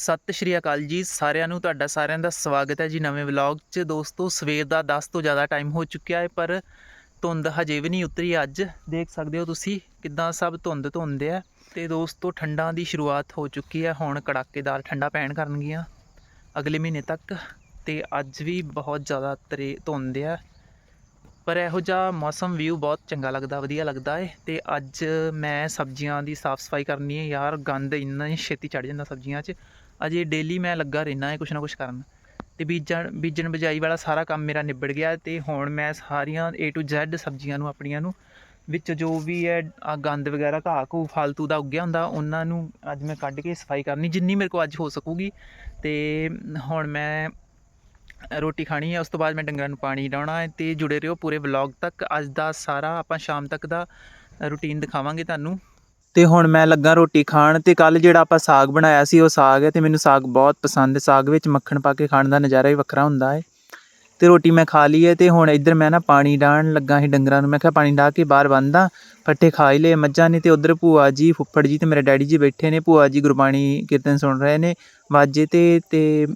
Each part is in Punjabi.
ਸਤਿ ਸ਼੍ਰੀ ਅਕਾਲ ਜੀ ਸਾਰਿਆਂ ਨੂੰ, ਤੁਹਾਡਾ ਸਾਰਿਆਂ ਦਾ ਸਵਾਗਤ ਹੈ ਜੀ ਨਵੇਂ ਵਲੌਗ 'ਚ। ਦੋਸਤੋ, ਸਵੇਰ ਦਾ 10 ਤੋਂ ਜ਼ਿਆਦਾ ਟਾਈਮ ਹੋ ਚੁੱਕਿਆ ਹੈ, ਪਰ ਧੁੰਦ ਹਜੇ ਵੀ ਨਹੀਂ ਉਤਰੀ ਅੱਜ। ਦੇਖ ਸਕਦੇ ਹੋ ਤੁਸੀਂ ਕਿੱਦਾਂ ਸਭ ਧੁੰਦ ਧੁੰਦ ਹੈ ਤੇ ਦੋਸਤੋ, ਠੰਡਾਂ ਦੀ ਸ਼ੁਰੂਆਤ ਹੋ ਚੁੱਕੀ ਹੈ, ਹੁਣ ਕੜਾਕੇਦਾਰ ਠੰਡਾ ਪੈਣ ਕਰਨਗੀਆਂ ਅਗਲੇ ਮਹੀਨੇ ਤੱਕ। ਤੇ ਅੱਜ ਵੀ ਬਹੁਤ ਜ਼ਿਆਦਾ ਤਰੇ ਧੁੰਦ ਹੈ ਪਰ ਇਹੋ ਜਿਹਾ ਮੌਸਮ ਵਿਊ ਬਹੁਤ ਚੰਗਾ ਲੱਗਦਾ, ਵਧੀਆ ਲੱਗਦਾ ਏ। ਤੇ ਅੱਜ ਮੈਂ ਸਬਜ਼ੀਆਂ ਦੀ ਸਾਫ਼ ਸਫ਼ਾਈ ਕਰਨੀ ਹੈ। ਯਾਰ, ਗੰਦ ਇੰਨਾ ਹੀ ਛੇਤੀ ਚੜ ਜਾਂਦਾ ਸਬਜ਼ੀਆਂ 'ਚ। ਅਜੇ ਡੇਲੀ ਮੈਂ ਲੱਗਾ ਰਹਿਣਾ ਹੈ ਕੁਛ ਨਾ ਕੁਛ ਕਰਨ। ਤੇ ਬੀਜਣ ਬੀਜਣ ਬਜਾਈ ਵਾਲਾ ਸਾਰਾ ਕੰਮ ਮੇਰਾ ਨਿਬੜ ਗਿਆ ਤੇ ਹੁਣ ਮੈਂ ਸਾਰੀਆਂ A to Z ਸਬਜ਼ੀਆਂ ਨੂੰ ਆਪਣੀਆਂ ਨੂੰ ਵਿੱਚ ਜੋ ਵੀ ਹੈ ਆ ਗੰਦ ਵਗੈਰਾ, ਘਾਹ ਘੂ ਫਾਲਤੂ ਦਾ ਉੱਗਿਆ ਹੁੰਦਾ, ਉਹਨਾਂ ਨੂੰ ਅੱਜ ਮੈਂ ਕੱਢ ਕੇ ਸਫ਼ਾਈ ਕਰਨੀ, ਜਿੰਨੀ ਮੇਰੇ ਕੋਲ ਅੱਜ ਹੋ ਸਕੂਗੀ। ਤੇ ਹੁਣ ਮੈਂ ਰੋਟੀ ਖਾਣੀ ਹੈ, ਉਸ ਤੋਂ ਬਾਅਦ ਮੈਂ ਡੰਗਰਾਂ ਨੂੰ ਪਾਣੀ ਡਾਉਣਾ ਹੈ ਤੇ ਜੁੜੇ ਰਹੋ ਪੂਰੇ ਵਲੌਗ ਤੱਕ। ਅੱਜ ਦਾ ਸਾਰਾ ਆਪਾਂ ਸ਼ਾਮ ਤੱਕ ਦਾ ਰੁਟੀਨ ਦਿਖਾਵਾਂਗੇ ਤੁਹਾਨੂੰ। ਅਤੇ ਹੁਣ ਮੈਂ ਲੱਗਾ ਰੋਟੀ ਖਾਣ ਅਤੇ ਕੱਲ੍ਹ ਜਿਹੜਾ ਆਪਾਂ ਸਾਗ ਬਣਾਇਆ ਸੀ, ਉਹ ਸਾਗ ਹੈ ਅਤੇ ਮੈਨੂੰ ਸਾਗ ਬਹੁਤ ਪਸੰਦ ਸਾਗ ਵਿੱਚ ਮੱਖਣ ਪਾ ਕੇ ਖਾਣ ਦਾ ਨਜ਼ਾਰਾ ਹੀ ਵੱਖਰਾ ਹੁੰਦਾ ਹੈ। ਅਤੇ ਰੋਟੀ ਮੈਂ ਖਾ ਲਈ ਹੈ ਅਤੇ ਹੁਣ ਇੱਧਰ ਮੈਂ ਨਾ ਪਾਣੀ ਡਾਹਣ ਲੱਗਾ ਸੀ ਡੰਗਰਾਂ ਨੂੰ। ਮੈਂ ਕਿਹਾ ਪਾਣੀ ਡਾਹ ਕੇ ਬਾਹਰ ਬੰਨਦਾ ਪੱਠੇ ਖਾ ਹੀ ਲਏ। ਮੱਝਾਂ ਨੇ ਅਤੇ ਉੱਧਰ ਭੂਆ ਜੀ, ਫੁੱਫੜ ਜੀ ਅਤੇ ਮੇਰੇ ਡੈਡੀ ਜੀ ਬੈਠੇ ਨੇ। ਭੂਆ ਜੀ ਗੁਰਬਾਣੀ ਕੀਰਤਨ ਸੁਣ ਰਹੇ ਨੇ, ਵਾਜੇ ਤੇ ਅਤੇ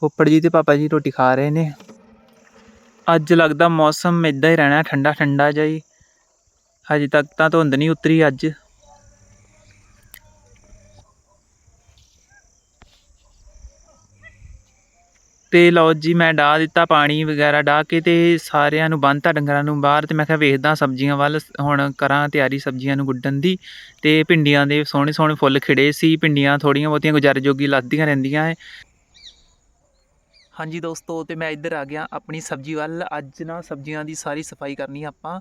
ਫੁੱਫੜ ਜੀ ਅਤੇ ਪਾਪਾ ਜੀ ਰੋਟੀ ਖਾ ਰਹੇ ਨੇ। ਅੱਜ ਲੱਗਦਾ ਮੌਸਮ ਇਦਾਂ ਹੀ ਰਹਿਣਾ ਠੰਡਾ ਠੰਡਾ ਜਿਹਾ ਹੀ। ਹਜੇ ਤੱਕ ਤਾਂ ਧੁੰਦ ਨਹੀਂ ਉਤਰੀ ਅੱਜ। ਤੇ ਲਓ ਜੀ, ਮੈਂ ਡਾਹ ਦਿੱਤਾ ਪਾਣੀ ਵਗੈਰਾ ਡਾਹ ਕੇ ਤੇ ਸਾਰਿਆਂ ਨੂੰ ਬੰਨ੍ਹਤਾ ਡੰਗਰਾਂ ਨੂੰ ਬਾਹਰ ਤੇ ਮੈਂ ਕਿਹਾ ਵੇਖਦਾ ਸਬਜ਼ੀਆਂ ਵੱਲ। ਹੁਣ ਕਰਾਂ ਤਿਆਰੀ ਸਬਜ਼ੀਆਂ ਨੂੰ ਗੁੱਡਣ ਦੀ ਤੇ ਭਿੰਡੀਆਂ ਦੇ ਸੋਹਣੇ ਸੋਹਣੇ ਫੁੱਲ ਖਿੜੇ ਸੀ। ਭਿੰਡੀਆਂ ਥੋੜੀਆਂ ਬਹੁਤੀਆਂ ਗੁਜ਼ਾਰੇ ਜੋਗੀ ਲੱਥਦੀਆਂ ਰਹਿੰਦੀਆਂ ਏ ਹਾਂਜੀ ਦੋਸਤੋ, ਤੇ ਮੈਂ ਇੱਧਰ ਆ ਗਿਆ ਆਪਣੀ ਸਬਜ਼ੀ ਵੱਲ। ਅੱਜ ਨਾ ਸਬਜ਼ੀਆਂ ਦੀ ਸਾਰੀ ਸਫ਼ਾਈ ਕਰਨੀ ਆਪਾਂ।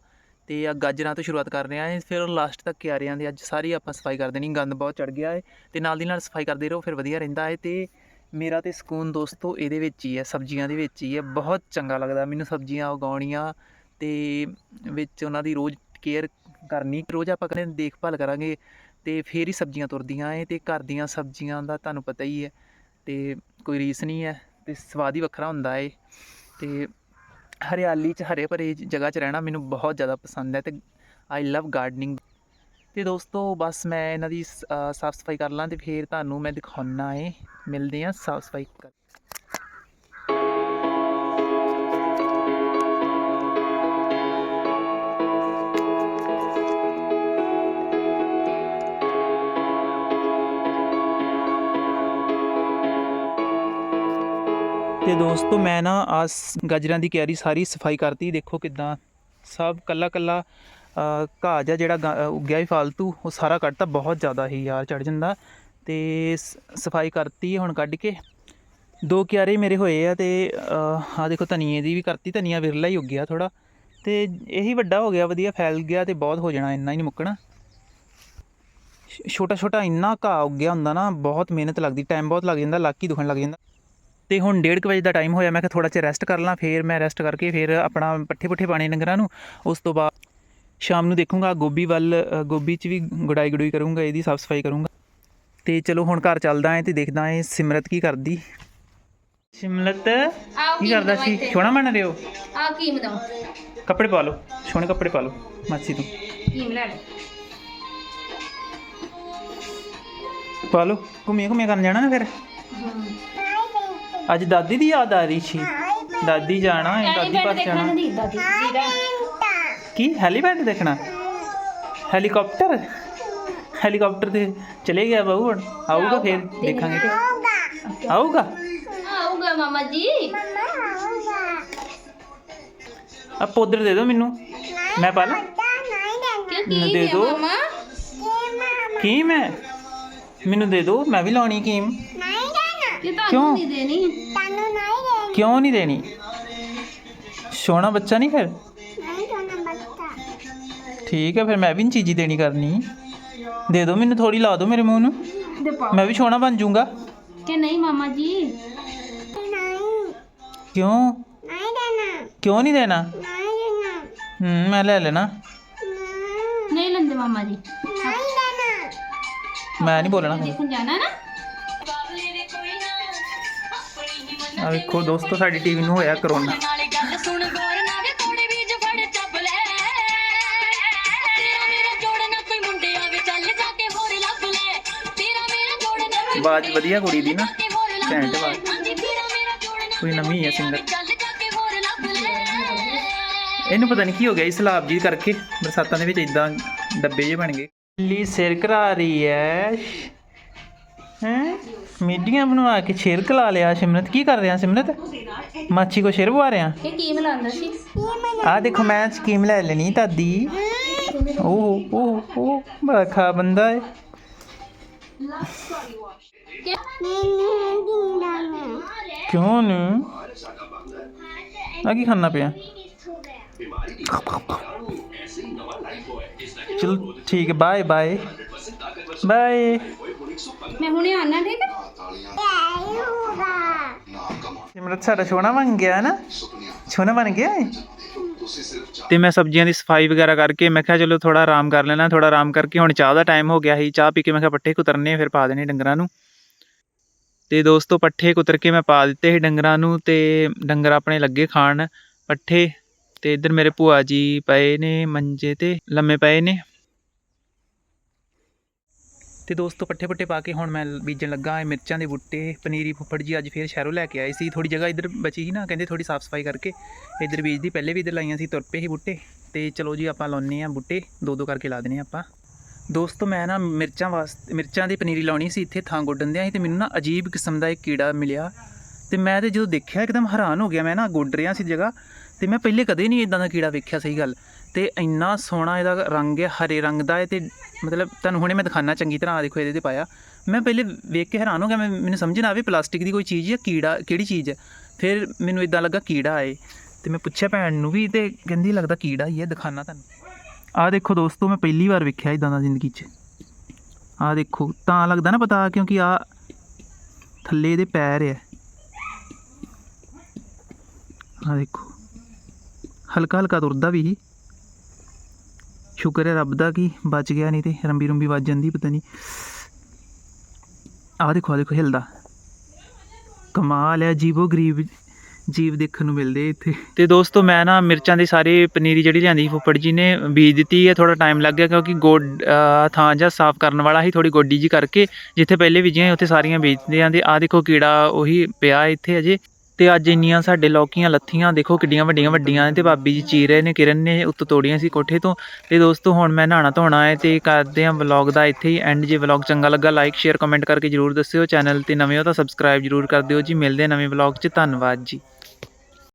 ਤੇ ਆ ਗਾਜਰਾਂ ਤੋਂ ਸ਼ੁਰੂਆਤ ਕਰ ਰਹੇ ਆ ਫਿਰ ਲਾਸਟ ਤੱਕ ਕਿਆਰਿਆਂ ਦੀ ਅੱਜ ਸਾਰੀ ਆਪਾਂ ਸਫ਼ਾਈ ਕਰ ਦੇਣੀ, ਗੰਦ ਬਹੁਤ ਚੜ ਗਿਆ ਹੈ ਤੇ ਨਾਲ ਦੀ ਨਾਲ ਸਫ਼ਾਈ ਕਰਦੇ ਰਹੋ, ਫਿਰ ਵਧੀਆ ਰਹਿੰਦਾ ਹੈ ਤੇ ਮੇਰਾ ਤੇ ਸਕੂਨ ਦੋਸਤੋ ਇਹਦੇ ਵਿੱਚ ਹੀ ਹੈ, ਸਬਜ਼ੀਆਂ ਦੇ ਵਿੱਚ ਹੀ ਹੈ, ਬਹੁਤ ਚੰਗਾ ਲੱਗਦਾ ਮੈਨੂੰ ਸਬਜ਼ੀਆਂ ਉਗਾਉਣੀਆਂ ਤੇ ਵਿੱਚ ਉਹਨਾਂ ਦੀ ਰੋਜ਼ ਕੇਅਰ ਕਰਨੀ, ਰੋਜ਼ ਆਪਾਂ ਕਹਿੰਦੇ ਦੇਖਭਾਲ ਕਰਾਂਗੇ ਤੇ ਫੇਰ ਹੀ ਸਬਜ਼ੀਆਂ ਤੁਰਦੀਆਂ ਏ ਤੇ ਘਰ ਦੀਆਂ ਸਬਜ਼ੀਆਂ ਦਾ ਤੁਹਾਨੂੰ ਪਤਾ ਹੀ ਹੈ ਤੇ ਕੋਈ ਰੀਸ ਨਹੀਂ ਹੈ ਤੇ ਸਵਾਦ ਹੀ ਵੱਖਰਾ ਹੁੰਦਾ ਏ ਤੇ ਹਰਿਆਲੀ 'ਚ, ਹਰੇ ਭਰੇ ਜਗ੍ਹਾ 'ਚ ਰਹਿਣਾ ਮੈਨੂੰ ਬਹੁਤ ਜ਼ਿਆਦਾ ਪਸੰਦ ਹੈ ਅਤੇ ਆਈ ਲਵ ਗਾਰਡਨਿੰਗ ਅਤੇ ਦੋਸਤੋ, ਬਸ ਮੈਂ ਇਹਨਾਂ ਦੀ ਸਾਫ਼ ਸਫ਼ਾਈ ਕਰ ਲਾਂ ਅਤੇ ਫਿਰ ਤੁਹਾਨੂੰ ਮੈਂ ਦਿਖਾਉਣਾ ਏ। ਮਿਲਦੇ ਹਾਂ ਸਾਫ਼ ਸਫ਼ਾਈ ਕਰ ਤੇ ਦੋਸਤੋ, ਮੈਂ ਨਾ ਆਸ ਗਾਜਰਾਂ ਦੀ ਕਿਆਰੀ ਸਾਰੀ ਸਫ਼ਾਈ ਕਰਤੀ। ਦੇਖੋ ਕਿਦਾਂ ਸਭ ਕੱਲਾ ਕੱਲਾ ਘਾਹ ਜਿਹਾ ਜਿਹੜਾ ਗਾ- ਉੱਗਿਆ ਹੀ ਫਾਲਤੂ, ਉਹ ਸਾਰਾ ਕੱਢਤਾ। ਬਹੁਤ ਜ਼ਿਆਦਾ ਹੀ ਯਾਰ ਚੜ ਜਾਂਦਾ। ਤੇ ਸ- ਸਫ਼ਾਈ ਕਰਤੀ ਹੁਣ ਕੱਢ ਕੇ। ਦੋ ਕਿਆਰੇ ਮੇਰੇ ਹੋਏ ਆ ਤੇ ਆ ਦੇਖੋ ਧਨੀਏ ਦੀ ਵੀ ਕਰਤੀ। ਧਨੀਆ ਵਿਰਲਾ ਹੀ ਉੱਗਿਆ ਥੋੜਾ ਤੇ ਇਹੀ ਵੱਡਾ ਹੋ ਗਿਆ, ਵਧੀਆ ਫੈਲ ਗਿਆ ਤੇ ਬਹੁਤ ਹੋ ਜਾਣਾ, ਇੰਨਾ ਹੀ ਨਹੀਂ ਮੁੱਕਣਾ। ਛੋਟਾ ਛੋਟਾ ਇੰਨਾ ਘਾਹ ਉੱਗਿਆ ਹੁੰਦਾ ਨਾ, ਬਹੁਤ ਮਿਹਨਤ ਲੱਗਦੀ। ਟਾਈਮ ਬਹੁਤ ਲੱਗ ਜਾਂਦਾ, ਲੱਕ ਹੀ ਦੁਖਣ ਲੱਗ ਜਾਂਦਾ। ਤੇ ਹੁਣ 1:30 ਵਜੇ ਦਾ ਟਾਈਮ ਹੋਇਆ ਮੈਂ ਕਿਹਾ ਥੋੜਾ ਜਿਹਾ ਰੈਸਟ ਕਰ ਲਾਂ ਫਿਰ ਮੈਂ ਰੈਸਟ ਕਰਕੇ ਫਿਰ ਆਪਣਾ ਪੱਠੇ ਪੁੱਠੇ ਪਾਣੇ ਡੰਗਰਾਂ ਨੂੰ। ਉਸ ਤੋਂ ਬਾਅਦ ਸ਼ਾਮ ਨੂੰ ਦੇਖੂੰਗਾ ਗੋਭੀ ਵੱਲ ਗੋਭੀ 'ਚ ਵੀ ਗੁਡਾਈ ਗੁਡੂਈ ਕਰੂੰਗਾ ਇਹਦੀ ਸਾਫ਼ ਸਫ਼ਾਈ ਕਰੂੰਗਾ। ਤੇ ਚਲੋ ਹੁਣ ਘਰ ਚੱਲਦਾ ਆਂ ਤੇ ਦੇਖਦਾ ਆਂ ਸਿਮਰਤ ਕੀ ਕਰਦੀ। ਸਿਮਰਤ ਕੀ ਕਰਦਾ ਸੀ? ਸੋਹਣਾ ਬਣ ਰਹੇ ਹੋ ਆ ਕੀਮ ਦਮ ਕੱਪੜੇ ਪਾ ਲਓ ਸੋਹਣੇ ਕੱਪੜੇ ਪਾ ਲਓ ਮਾਸੀ ਤੂੰ। ਕੀਮ ਲੈ ਲੈ ਪਾ ਲਓ ਘੁੰਮੀਆਂ ਘੁੰਮੀਆਂ ਕਰਨ ਜਾਣਾ ਨਾ ਫਿਰ? ਅੱਜ ਦਾਦੀ ਦੀ ਯਾਦ ਆ ਰਹੀ ਸੀ। ਦਾਦੀ ਜਾਣਾ ਹੈ ਦਾਦੀ ਪਾਸ ਜਾਣਾ। ਨਹੀਂ ਦਾਦੀ। ਦੀਦਾ ਕੀ? ਹੈਲੀਪੈਡ ਦੇਖਣਾ? ਹੈਲੀਕਾਪਟਰ? ਹੈਲੀਕਾਪਟਰ ਤੇ ਚਲੇ ਗਿਆ ਬਾਬੂ ਹੁਣ? ਆਊਗਾ ਫਿਰ ਦੇਖਾਂਗੇ। ਆਊਗਾ? ਆਊਗਾ ਮਾਮਾ ਜੀ। ਆ ਪੌਦਰ ਦੇ ਦਿਓ ਮੈਨੂੰ। ਮੈਂ ਪਾ ਲਾਂ। ਮੈਨੂੰ ਦੇ ਦਿਓ। ਮਾਮਾ। ਕੀ ਮੈਂ? ਮੈਨੂੰ ਦੇ ਦਿਓ ਮੈਂ ਵੀ ਲਾਉਣੀ ਕੀਮ। ਇਹ ਕਿਉਂ? ਤੁਹਾਨੂੰ ਨਹੀਂ ਦੇਣੀ। ਕਿਉਂ ਨਹੀਂ ਦੇਣੀ? ਸੋਹਣਾ ਬੱਚਾ ਨਹੀਂ ਫਿਰ? ਠੀਕ ਹੈ ਫਿਰ ਮੈਂ ਵੀ ਨਹੀਂ ਚੀਜ਼ੀ ਦੇਣੀ ਕਰਨੀ। ਦੇ ਦਿਓ ਮੈਨੂੰ ਥੋੜੀ ਲਾ ਦਿਓ ਮੇਰੇ ਮੂੰਹ ਨੂੰ। ਦੇ ਪਾ। ਮੈਂ ਵੀ ਸੋਹਣਾ ਬਣ ਜਾਊਂਗਾ। ਕਿ ਨਹੀਂ ਮਾਮਾ ਜੀ? ਕਿਉਂ? ਕਿਉਂ ਨਹੀਂ ਦੇਣਾ? ਹੂੰ ਮੈਂ ਲੈ ਲੈਣਾ। ਨਹੀਂ। ਲੰਦੇ ਮਾਮਾ ਜੀ। ਮੈਂ ਨਹੀਂ ਬੋਲਣਾ ਹੁਣ। ਦੇਖਣ ਜਾਣਾ ਨਾ? ਆ ਵੇਖੋ ਦੋਸਤੋ ਸਾਡੀ ਟੀਵੀ ਨੂੰ ਹੋਇਆ ਕਰੋਨਾ ਨਾਲੇ ਗੱਲ ਸੁਣ ਗੌਰ ਨਾਲ ਵੇ ਥੋੜੇ ਬੀਜ ਫੜ ਚੱਬ ਲੈ। ਤੇਰਾ ਮੇਰਾ ਜੋੜ ਨਾ ਕੋਈ ਮੁੰਡੇ ਆਵੇ ਚੱਲ ਜਾ ਕੇ ਹੋਰ ਲੱਭ ਲੈ। ਤੇਰਾ ਮੇਰਾ ਜੋੜ ਨਾ ਆਵਾਜ਼ ਵਧੀਆ ਕੁੜੀ ਦੀ ਨਾ ਘੈਂਟ ਆਵਾਜ਼ ਕੋਈ ਨਵੀਂ ਹੈ ਸਿੰਗਰ ਜਾ ਇਹਨੂੰ ਪਤਾ ਨਹੀਂ ਕੀ ਹੋ ਗਿਆ ਇਸ ਸਲਾਬ ਜੀ ਕਰਕੇ ਬਰਸਾਤਾਂ ਦੇ ਵਿੱਚ ਇਦਾਂ ਡੱਬੇ ਜਿਹੇ ਬਣ ਗਏ। ਲੀ ਸਿਰ ਕਰਾ ਰਹੀ ਹੈ ਹੈ? ਮੀਡੀਆਂ ਬਣਵਾ ਕੇ ਸਿਰ ਕਲਾ ਲਿਆ ਸਿਮਰਤ। ਕੀ ਕਰ ਰਿਹਾ ਸਿਮਰਤ? ਮਾਛੀ ਕੋ ਸਿਰ ਪਵਾ ਰਿਹਾ ਇਹ ਕੀ ਮਿਲਾਉਂਦਾ ਸੀ? ਆ ਦੇਖੋ ਮੈਂ ਸਕੀਮ ਲੈ ਲੈਣੀ ਤਾਦੀ ਓਹ ਓਹ ਓਹ ਬੜਾ ਖਾ ਬੰਦਾ ਹੈ ਕਿਉਂ ਨੂੰ? ਆ ਕੀ ਖਾਣਾ ਪਿਆ? ਚਲ ਠੀਕ ਹੈ ਬਾਏ ਬਾਏ। ਬਾਏ। ਮੈਂ ਹੁਣੇ ਆਣਾ ਠੀਕ ਹੈ? ਸਿਮਰਤ ਸਾਡਾ ਸੋਹਣਾ ਬਣ ਗਿਆ ਨਾ। ਸੋਹਣਾ ਬਣ ਗਿਆ ਹੈ ਤੇ ਮੈਂ ਸਬਜ਼ੀਆਂ ਦੀ ਸਫ਼ਾਈ ਵਗੈਰਾ ਕਰਕੇ ਮੈਂ ਕਿਹਾ ਚਲੋ ਥੋੜਾ ਆਰਾਮ ਕਰ ਲੈਣਾ ਥੋੜਾ ਆਰਾਮ ਕਰਕੇ ਹੁਣ ਚਾਹ ਦਾ ਟਾਈਮ ਹੋ ਗਿਆ ਸੀ। ਚਾਹ ਪੀ ਕੇ ਮੈਂ ਕਿਹਾ ਪੱਠੇ ਕੁਤਰਨੇ ਫਿਰ ਪਾ ਦੇਣੇ ਡੰਗਰਾਂ ਨੂੰ। ਤੇ ਦੋਸਤੋ ਪੱਠੇ ਕੁਤਰ ਕੇ ਮੈਂ ਪਾ ਦਿੱਤੇ ਸੀ ਡੰਗਰਾਂ ਨੂੰ ਤੇ ਡੰਗਰ ਆਪਣੇ ਲੱਗੇ ਖਾਣ। ਪੱਠੇ ਤੇ ਇੱਧਰ ਮੇਰੇ ਭੂਆ ਜੀ ਪਏ ਨੇ ਮੰਜੇ ਤੇ ਲੰਮੇ ਪਏ ਨੇ। ਤੇ ਦੋਸਤੋ ਪੱਠੇ ਪੱਠੇ ਪਾ ਕੇ ਹੁਣ ਮੈਂ ਬੀਜਣ ਲੱਗਾ ਇਹ ਮਿਰਚਾਂ ਦੇ ਬੂਟੇ, ਪਨੀਰੀ ਫੁੱਫੜ ਜੀ ਅੱਜ ਫੇਰ ਸ਼ਹਿਰੋਂ ਲੈ ਕੇ ਆਏ ਸੀ। ਥੋੜੀ ਜਗ੍ਹਾ ਇੱਧਰ ਬਚੀ ਸੀ ਨਾ, ਕਹਿੰਦੇ ਥੋੜੀ ਸਾਫ਼ ਸਫ਼ਾਈ ਕਰਕੇ ਇੱਧਰ ਬੀਜਦੀ ਪਹਿਲੇ ਵੀ ਇੱਧਰ ਲਾਈਆਂ ਸੀ, ਤੁਰ ਪਏ ਸੀ ਬੂਟੇ। ਤੇ ਚਲੋ ਜੀ, ਆਪਾਂ ਲਾਉਨੇ ਆ ਬੂਟੇ ਦੋ ਦੋ ਕਰਕੇ ਲਾ ਦੇਣੇ ਆਪਾਂ। ਦੋਸਤੋ, ਮੈਂ ਨਾ ਮਿਰਚਾਂ ਵਾਸਤੇ ਮਿਰਚਾਂ ਦੀ ਪਨੀਰੀ ਲਾਉਣੀ ਸੀ, ਇੱਥੇ ਥਾਂ ਗੋਡਣ ਦਿਆਂ ਸੀ ਤੇ ਮੈਨੂੰ ਨਾ ਅਜੀਬ ਕਿਸਮ ਦਾ ਇੱਕ ਕੀੜਾ ਮਿਲਿਆ। ਤੇ ਮੈਂ ਤੇ ਜਦੋਂ ਦੇਖਿਆ, ਇੱਕਦਮ ਹੈਰਾਨ ਹੋ ਗਿਆ, ਮੈਂ ਨਾ ਗੁੱਡ ਰਿਹਾ ਸੀ ਜਗ੍ਹਾ। ਤੇ ਮੈਂ ਪਹਿਲੇ ਕਦੇ ਨਹੀਂ ਇਦਾਂ ਦਾ ਕੀੜਾ ਵੇਖਿਆ, ਸਹੀ ਗੱਲ। ਤੇ ਇੰਨਾ ਸੋਹਣਾ ਇਹਦਾ ਰੰਗ ਹੈ, ਹਰੇ ਰੰਗ ਦਾ ਹੈ ਤੇ ਮਤਲਬ ਤੁਹਾਨੂੰ ਹੁਣੇ ਮੈਂ ਦਿਖਾਣਾ ਚੰਗੀ ਤਰ੍ਹਾਂ ਆ ਦੇਖੋ ਇਹਦੇ ਤੇ ਪਾਇਆ। ਮੈਂ ਪਹਿਲੇ ਵੇਖ ਕੇ ਹੈਰਾਨ ਹੋ ਗਿਆ, ਮੈਂ, ਮੈਨੂੰ ਸਮਝ ਨਾ ਆਵੇ ਪਲਾਸਟਿਕ ਦੀ ਕੋਈ ਚੀਜ਼ ਹੈ ਕੀੜਾ, ਕਿਹੜੀ ਚੀਜ਼ ਹੈ। ਫਿਰ ਮੈਨੂੰ ਇਦਾਂ ਲੱਗਾ ਕੀੜਾ ਹੈ ਤੇ ਮੈਂ ਪੁੱਛਿਆ ਭੈਣ ਨੂੰ ਵੀ ਤੇ ਕਹਿੰਦੀ ਲੱਗਦਾ ਕੀੜਾ ਹੀ ਹੈ ਦਿਖਾਣਾ ਤੁਹਾਨੂੰ। ਆ ਦੇਖੋ ਦੋਸਤੋ, ਮੈਂ ਪਹਿਲੀ ਵਾਰ ਵੇਖਿਆ ਇਦਾਂ ਦਾ ਜ਼ਿੰਦਗੀ 'ਚ। ਆ ਦੇਖੋ, ਤਾਂ ਲੱਗਦਾ ਨਾ ਪਤਾ ਕਿਉਂਕਿ ਆ ਥੱਲੇ ਦੇ ਪੈਰ ਹੈ ਆ ਦੇਖੋ। ਹਲਕਾ ਹਲਕਾ ਤੁਰਦਾ ਵੀ ਸੀ। ਸ਼ੁਕਰ ਹੈ ਰੱਬ ਦਾ ਕਿ ਬਚ ਗਿਆ ਨਹੀਂ ਤੇ ਰੰਬੀ ਰੰਬੀ ਵੱਜ ਜਾਂਦੀ, ਪਤਾ ਨਹੀਂ। ਆਹ ਦੇਖੋ ਆ ਦੇਖੋ, ਹਿਲਦਾ। ਕਮਾਲ ਹੈ, ਜੀਵੋ ਗਰੀਬ ਜੀਵ ਦੇਖਣ ਨੂੰ ਮਿਲਦੇ ਇੱਥੇ। ਤੇ ਦੋਸਤੋ, ਮੈਂ ਨਾ ਮਿਰਚਾਂ ਦੀ ਸਾਰੀ ਪਨੀਰੀ ਜਿਹੜੀ ਲਿਆਂਦੀ ਫੁੱਫੜ ਜੀ ਨੇ ਬੀਜ ਦਿੱਤੀ ਹੈ ਥੋੜਾ ਟਾਈਮ ਲੱਗ ਗਿਆ ਕਿਉਂਕਿ ਗੋਡ ਥਾਂ ਜਾਂ ਸਾਫ਼ ਕਰਨ ਵਾਲਾ ਸੀ ਥੋੜੀ ਗੋਡੀ ਜੀ ਕਰਕੇ, ਜਿੱਥੇ ਪਹਿਲੇ ਬੀਜੀਆਂ ਉੱਥੇ ਸਾਰੀਆਂ ਬੀਜ ਦਿੱਤੀਆਂ ਤੇ ਆਹ ਦੇਖੋ ਕੀੜਾ ਉਹੀ ਪਿਆ ਇੱਥੇ ਅਜੇ। ਤੇ ਅੱਜ ਇੰਨੀਆਂ ਸਾਡੇ ਲੌਕੀਆਂ ਲੱਥੀਆਂ, ਦੇਖੋ ਕਿੱਡੀਆਂ ਵੱਡੀਆਂ ਵੱਡੀਆਂ ਨੇ ਤੇ ਬਾਬੀ ਜੀ ਚੀ ਰਹੇ ਨੇ, ਕਿਰਨ ਨੇ ਉੱਤੋਂ ਤੋੜੀਆਂ ਸੀ ਕੋਠੇ ਤੋਂ। ਤੇ ਦੋਸਤੋ, ਹੁਣ ਮੈਂ ਨਹਾਣਾ ਧੋਣਾ ਹੈ ਤੇ ਕਰਦੇ ਹਾਂ ਵਲੌਗ ਦਾ ਇੱਥੇ ਹੀ ਐਂਡ ਜੇ ਵਲੌਗ ਚੰਗਾ ਲੱਗਾ ਲਾਈਕ ਸ਼ੇਅਰ ਕਮੈਂਟ ਕਰਕੇ ਜਰੂਰ ਦੱਸਿਓ। ਚੈਨਲ ਤੇ ਨਵੇਂ ਹੋ ਤਾਂ ਸਬਸਕ੍ਰਾਈਬ ਜਰੂਰ ਕਰ ਦਿਓ ਜੀ। ਮਿਲਦੇ ਨਵੇਂ ਵਲੌਗ 'ਚ। ਧੰਨਵਾਦ ਜੀ।